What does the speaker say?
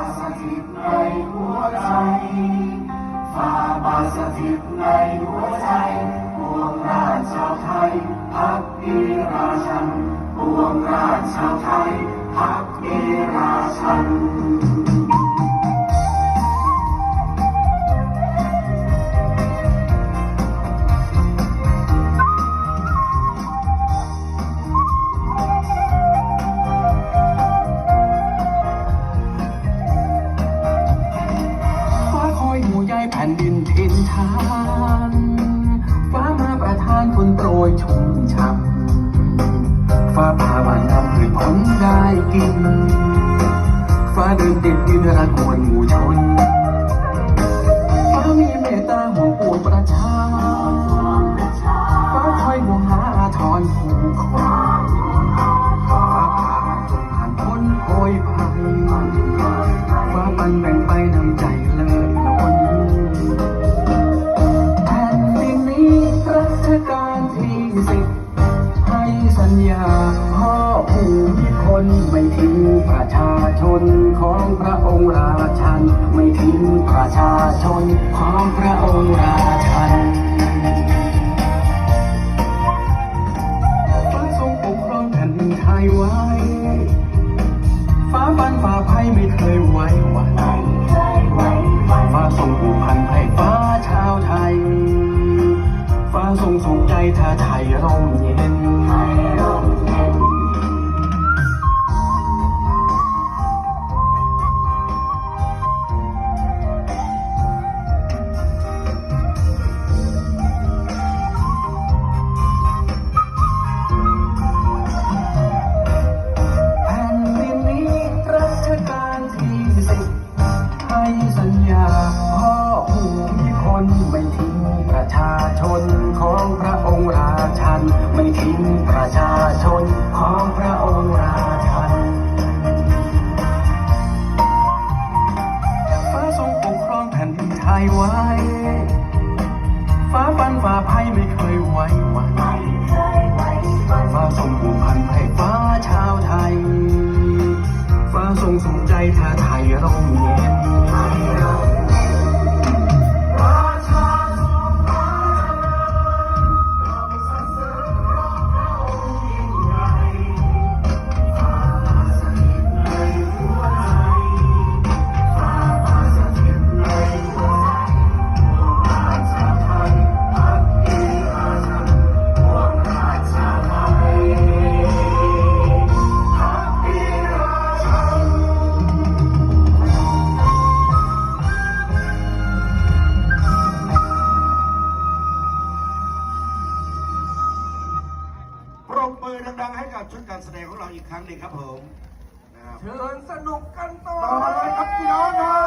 บาสถิตในหัวใจฟ้าบาสถิตในหัวใจปวงราชชาวไทยพักดีราชันปวงราชชาวไทยพักดีราชัน แผ่นดินทินทานฟ้ามาประทานฝนโปรยชุ่มช่ำฟ้าพาวันทำให้ผลได้กิน ฟ้าเดินติดดินรักมวลหมู่ชนฟ้ามีเมตตาห่วงปวง ที่สิบให้สัญญาพ่อภูมิพลไม่ทิ้งประชาชนของพระองค์ราชัน ไม่ทิ้งประชาชนของพระองค์ราชัน สัญญาพ่อภูมิพลไม่ทิ้งประชาชนของพระองค์ราชัน ไม่ทิ้งประชาชนของพระองค์ราชันฟ้าทรงปกครองแผ่นดินไทยไว้ ฟ้าฟันฟ้าภัยไม่เคยไว้หวัน บปือดังๆให้กับชุดการแสดงของเราอีกครั้งหนึ่งครับผมเชิญสนุกกันต่อ ต่อเลยครับพี่น้องครับ